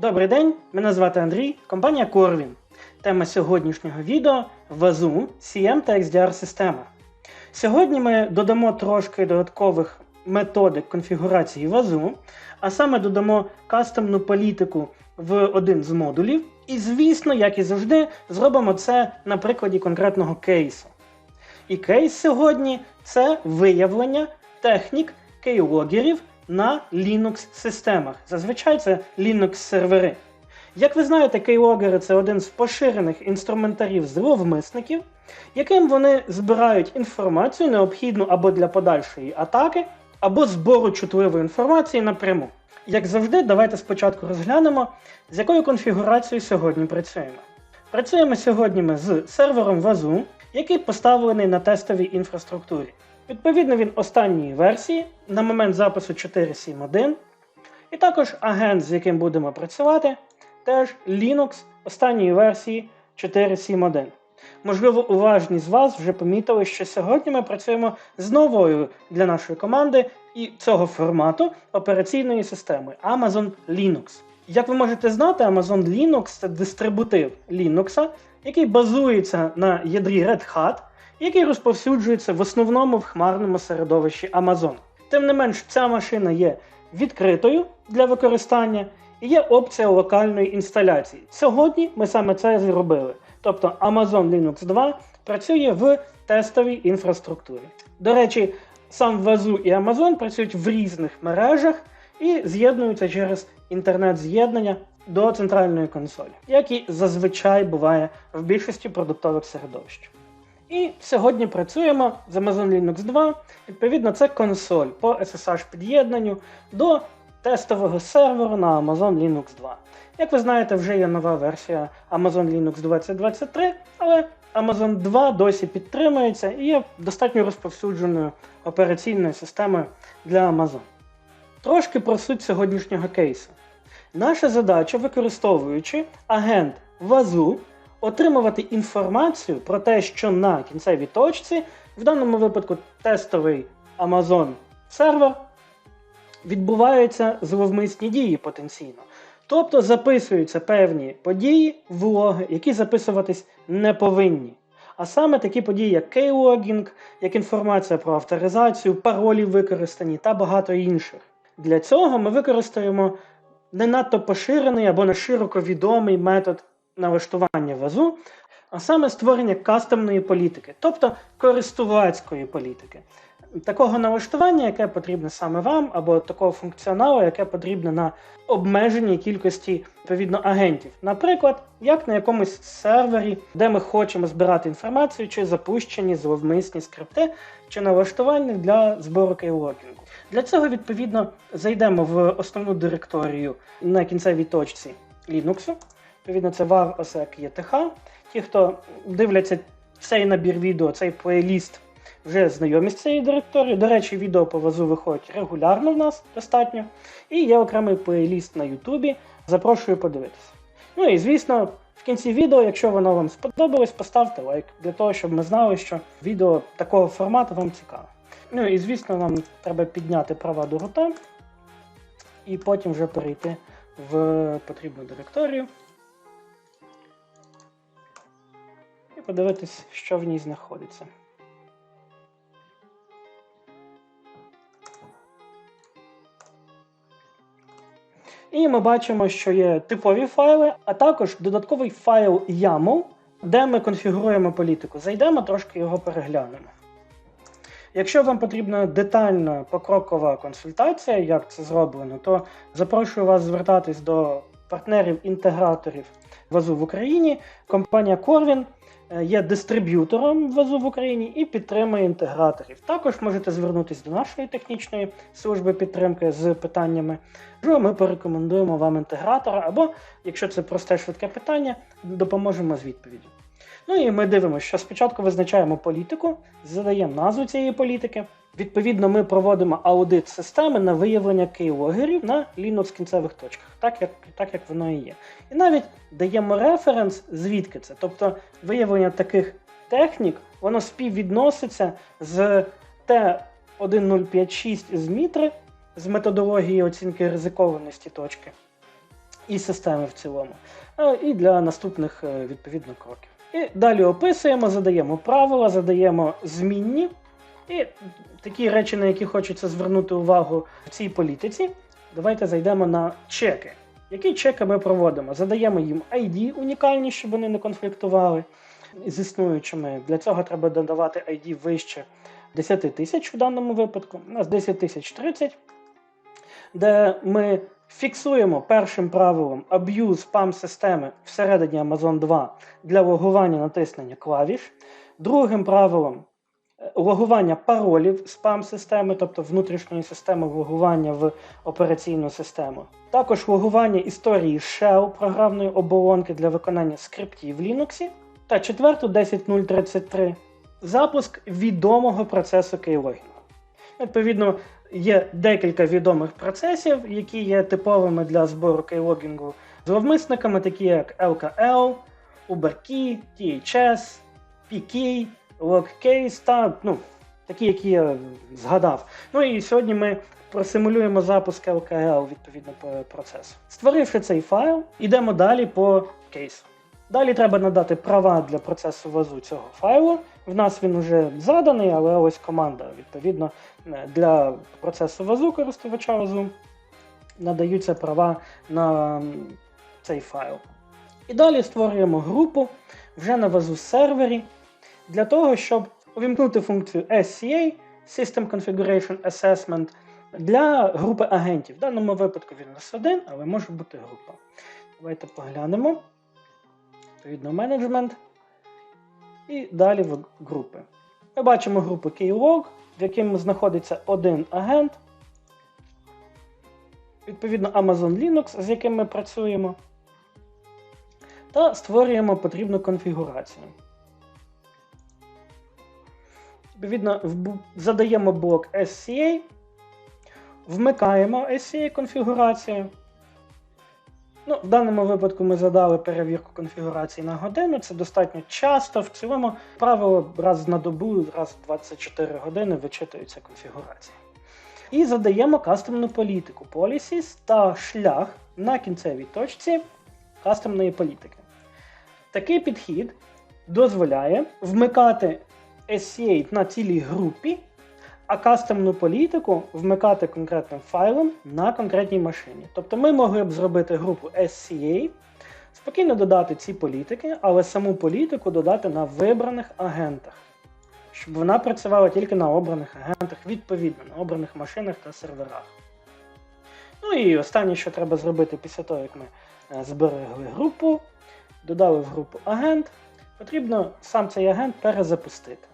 Добрий день, мене звати Андрій, компанія Corvin. Тема сьогоднішнього відео Вазу, CM та XDR система. Сьогодні ми додамо трошки додаткових методик конфігурації вазу, а саме додамо кастомну політику в один з модулів. І, звісно, як і завжди, зробимо це на прикладі конкретного кейсу. І кейс сьогодні це виявлення технік кейлогерів на Linux-системах. Зазвичай це Linux-сервери. Як ви знаєте, кейлогери це один з поширених інструментарів зловмисників, яким вони збирають інформацію, необхідну або для подальшої атаки, або збору чутливої інформації напряму. Як завжди, давайте спочатку розглянемо, з якою конфігурацією сьогодні працюємо. Працюємо сьогодні ми з сервером Вазу, який поставлений на тестовій інфраструктурі. Відповідно, він останньої версії на момент запису 4.7.1. І також агент, з яким будемо працювати, теж Linux останньої версії 4.7.1. Можливо, уважні з вас вже помітили, що сьогодні ми працюємо з новою для нашої команди і цього формату операційної системи Amazon Linux. Як ви можете знати, Amazon Linux це дистрибутив Linux, який базується на ядрі Red Hat, який розповсюджується в основному в хмарному середовищі Amazon. Тим не менш, ця машина є відкритою для використання і є опція локальної інсталяції. Сьогодні ми саме це зробили. Тобто Amazon Linux 2 працює в тестовій інфраструктурі. До речі, сам Вазу і Amazon працюють в різних мережах і з'єднуються через інтернет-з'єднання до центральної консолі, як і зазвичай буває в більшості продуктових середовищ. І сьогодні працюємо з Amazon Linux 2. Відповідно, це консоль по SSH-під'єднанню до тестового серверу на Amazon Linux 2. Як ви знаєте, вже є нова версія Amazon Linux 2023, але Amazon 2 досі підтримується і є достатньо розповсюдженою операційною системою для Amazon. Трошки про суть сьогоднішнього кейсу. Наша задача, використовуючи агент Вазу, отримувати інформацію про те, що на кінцевій точці, в даному випадку тестовий Amazon сервер, відбуваються зловмисні дії потенційно. Тобто записуються певні події, влоги, які записуватись не повинні. А саме такі події, як кейлогінг, як інформація про авторизацію, паролі використані та багато інших. Для цього ми використаємо не надто поширений або не широко відомий метод налаштування вазу, а саме створення кастомної політики, тобто користувацької політики. Такого налаштування, яке потрібне саме вам, або такого функціоналу, яке потрібне на обмеженій кількості відповідно агентів. Наприклад, як на якомусь сервері, де ми хочемо збирати інформацію, чи запущені зловмисні скрипти, чи налаштування для збору кейлокінгу. Для цього, відповідно, зайдемо в основну директорію на кінцевій точці Linux. Відповідно, це var osec ETH. Ті, хто дивляться цей набір відео, цей плейліст, вже знайомі з цією директорією. До речі, відео по вазу виходять регулярно в нас достатньо. І є окремий плейліст на Ютубі. Запрошую подивитися. Ну і звісно, в кінці відео, якщо воно вам сподобалось, поставте лайк для того, щоб ми знали, що відео такого формату вам цікаве. Ну і звісно, нам треба підняти права до рота і потім вже перейти в потрібну директорію. Подивитись, що в ній знаходиться. І ми бачимо, що є типові файли, а також додатковий файл YAML, де ми конфігуруємо політику. Зайдемо, трошки його переглянемо. Якщо вам потрібна детальна покрокова консультація, як це зроблено, то запрошую вас звертатись до партнерів-інтеграторів вазу в Україні. Компанія Corvin є дистриб'ютором вазу в Україні і підтримує інтеграторів. Також можете звернутися до нашої технічної служби підтримки з питаннями. Ми порекомендуємо вам інтегратора, або, якщо це просте швидке питання, допоможемо з відповіддю. Ну і ми дивимося, що спочатку визначаємо політику, задаємо назву цієї політики. Відповідно, ми проводимо аудит системи на виявлення кейлогерів на Linux кінцевих точках, так як так як воно і є. І навіть даємо референс, звідки це. Тобто виявлення таких технік, воно співвідноситься з Т1056 з Мітри, з методології оцінки ризикованості точки. і системи в цілому, е, і для наступних е, відповідно кроків. І далі описуємо, задаємо правила, задаємо змінні. І такі речі, на які хочеться звернути увагу в цій політиці. Давайте зайдемо на чеки. Які чеки ми проводимо? Задаємо їм ID унікальні, щоб вони не конфліктували з існуючими. Для цього треба додавати ID вище 10 тисяч в даному випадку. У нас 10 тисяч 30, де ми фіксуємо першим правилом аб'юз спам системи всередині Amazon 2 для логування натиснення клавіш. Другим правилом логування паролів спам-системи, тобто внутрішньої системи логування в операційну систему. Також логування історії shell програмної оболонки для виконання скриптів в Linux. Та четверту 10033 запуск відомого процесу кейлогінгу. Відповідно, є декілька відомих процесів, які є типовими для збору кейлогінгу зловмисниками, такі як LKL, UberKey, THS, PK, LogCase та ну, такі, які я згадав. Ну і сьогодні ми просимулюємо запуск LKL відповідно по процесу. Створивши цей файл, йдемо далі по кейсу. Далі треба надати права для процесу вазу цього файлу. В нас він вже заданий, але ось команда, відповідно, для процесу вазу користувача вазу надаються права на цей файл. І далі створюємо групу вже на вазу сервері для того, щоб увімкнути функцію SCA System Configuration Assessment для групи агентів. В даному випадку він у нас один, але може бути група. Давайте поглянемо відповідно менеджмент. І далі в групи. Ми бачимо групу Keylog, в якому знаходиться один агент. Відповідно, Amazon Linux, з яким ми працюємо. Та створюємо потрібну конфігурацію. Відповідно, задаємо блок SCA, вмикаємо SCA конфігурацію. Ну, В даному випадку ми задали перевірку конфігурації на годину. Це достатньо часто. В цілому правило раз на добу, раз в 24 години вичитується конфігурація. І задаємо кастомну політику Policies та шлях на кінцевій точці кастомної політики. Такий підхід дозволяє вмикати SCA на цілій групі а кастомну політику вмикати конкретним файлом на конкретній машині. Тобто ми могли б зробити групу SCA, спокійно додати ці політики, але саму політику додати на вибраних агентах, щоб вона працювала тільки на обраних агентах, відповідно, на обраних машинах та серверах. Ну і останнє, що треба зробити після того, як ми е, зберегли групу, додали в групу агент, потрібно сам цей агент перезапустити.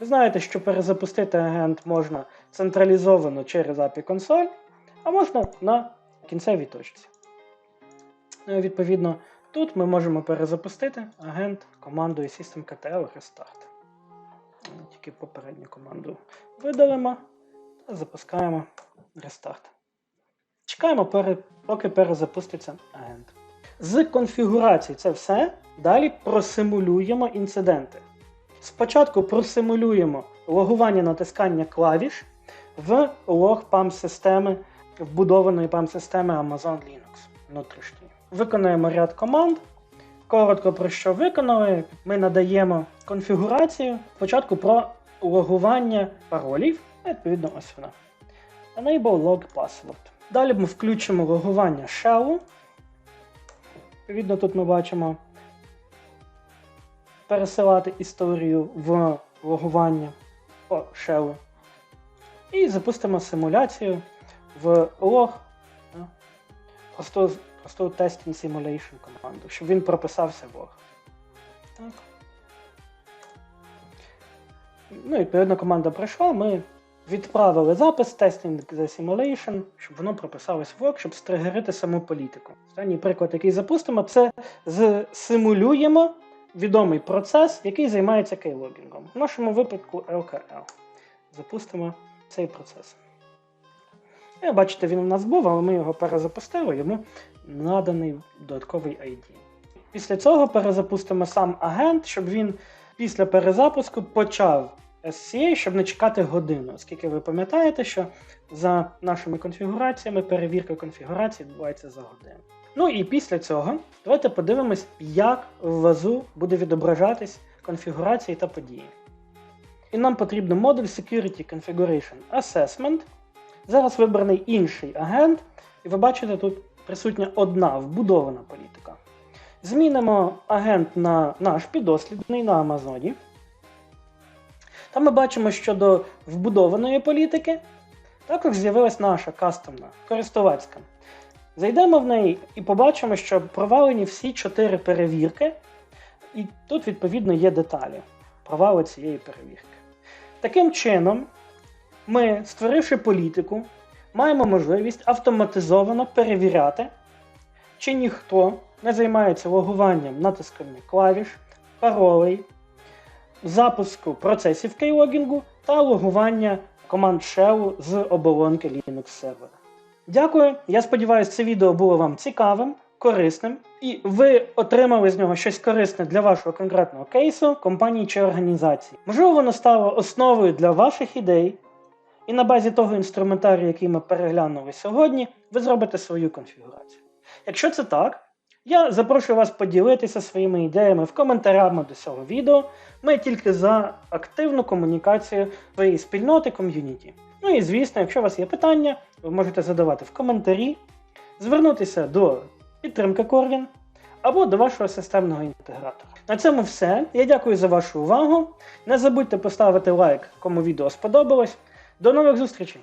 Ви знаєте, що перезапустити агент можна централізовано через API консоль, а можна на кінцевій точці. Ну, Відповідно, тут ми можемо перезапустити агент командою systemctl restart. Тільки попередню команду видалимо та запускаємо рестарт. Чекаємо, поки перезапуститься агент. З конфігурації це все. Далі просимулюємо інциденти. Спочатку просимулюємо логування натискання клавіш в лог PAM системи вбудованої PAM системи Amazon Linux внутрішньої. Виконуємо ряд команд. Коротко про що виконали, ми надаємо конфігурацію спочатку про логування паролів. Відповідно, ось вона. Enable log password. Далі ми включимо логування shell. Відповідно, тут ми бачимо пересилати історію в логування по шелу. І запустимо симуляцію в лог просту, просту Testing Simulation команду, щоб він прописався в лог. Так. Ну, відповідно, команда прийшла, ми відправили запис Testing the Simulation, щоб воно прописалось в лог, щоб стригерити саму політику. Останній приклад, який запустимо, це симулюємо відомий процес, який займається кейлогінгом. В нашому випадку LKL. Запустимо цей процес. І, бачите, він у нас був, але ми його перезапустили, йому наданий додатковий ID. Після цього перезапустимо сам агент, щоб він після перезапуску почав SCA, щоб не чекати годину, оскільки ви пам'ятаєте, що за нашими конфігураціями перевірка конфігурації відбувається за годину. Ну і після цього давайте подивимось, як в вазу буде відображатись конфігурації та події. І нам потрібен модуль Security Configuration Assessment. Зараз вибраний інший агент, і ви бачите, тут присутня одна вбудована політика. Змінимо агент на наш підослідний на Амазоні. Там ми бачимо, що до вбудованої політики також з'явилась наша кастомна, користувацька. Зайдемо в неї і побачимо, що провалені всі чотири перевірки, і тут, відповідно, є деталі провалу цієї перевірки. Таким чином, ми, створивши політику, маємо можливість автоматизовано перевіряти, чи ніхто не займається логуванням натисками клавіш, паролей, запуску процесів кейлогінгу та логування команд shell з оболонки Linux сервера. Дякую. Я сподіваюся, це відео було вам цікавим, корисним, і ви отримали з нього щось корисне для вашого конкретного кейсу, компанії чи організації. Можливо, воно стало основою для ваших ідей, і на базі того інструментарію, який ми переглянули сьогодні, ви зробите свою конфігурацію. Якщо це так, я запрошую вас поділитися своїми ідеями в коментарях до цього відео. Ми тільки за активну комунікацію своєї спільноти ком'юніті. Ну і звісно, якщо у вас є питання, ви можете задавати в коментарі, звернутися до підтримки Корвін або до вашого системного інтегратора. На цьому все. Я дякую за вашу увагу. Не забудьте поставити лайк, кому відео сподобалось. До нових зустрічей!